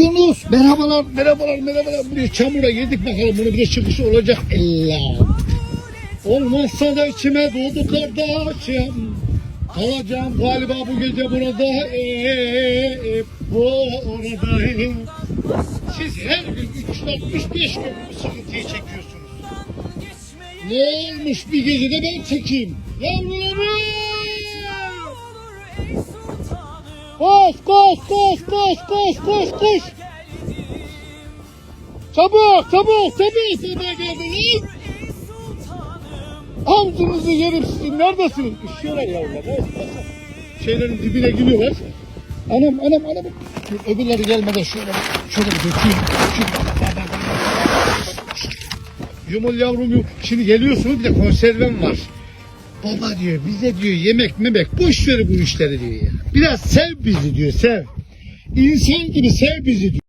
Yunus merhabalar merhabalar merhabalar buraya çamura girdik bakalım bunu bir çıkışı olacak illa. Olmazsa da içime doğdu kardeşim. Kalacağım galiba bu gece burada. Ee, burada. Siz her gün 365 gün bu sıkıntıyı çekiyorsunuz. Ne olmuş bir gecede ben çekeyim. Yavrularım! Koş koş koş koş koş koş koş. Çabuk çabuk çabuk sabah geldi lan. Avcınızı yerim sizin neredesiniz? Üşüyorlar yavrular. Şeylerin dibine giriyorlar. Anam anam anam. Öbürleri gelmeden şöyle şöyle bir dökeyim. Yumul yavrum yum. Şimdi geliyorsunuz bir de konservem var. Baba diyor bize diyor yemek memek boş ver bu işleri diyor ya. Biraz sev bizi diyor sev. İnsan gibi sev bizi diyor.